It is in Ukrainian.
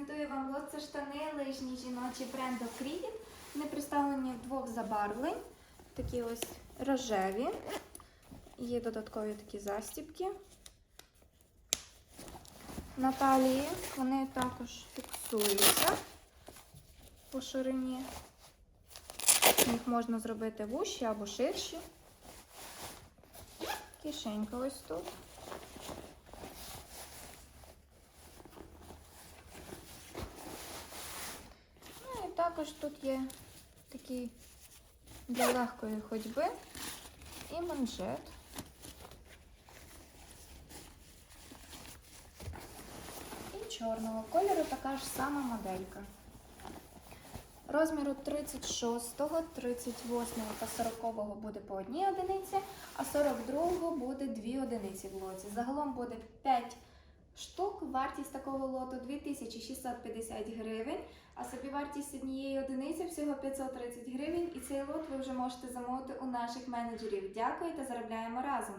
презентую вам лот. Це штани лижні жіночі бренду Creed. Вони представлені в двох забарвлень. Такі ось рожеві. Є додаткові такі застібки. На талії вони також фіксуються по ширині. Їх можна зробити вущі або ширші. Кишенька ось тут. Ну і також тут є такий для легкої ходьби і манжет. І чорного кольору така ж сама моделька. Розміру 36, 38 та 40 буде по одній одиниці, а 42 буде 2 одиниці в лоті. Загалом буде 5 штук. Вартість такого лоту 2650 гривень, а собівартість однієї одиниці всього 530 гривень. І цей лот ви вже можете замовити у наших менеджерів. Дякую та заробляємо разом!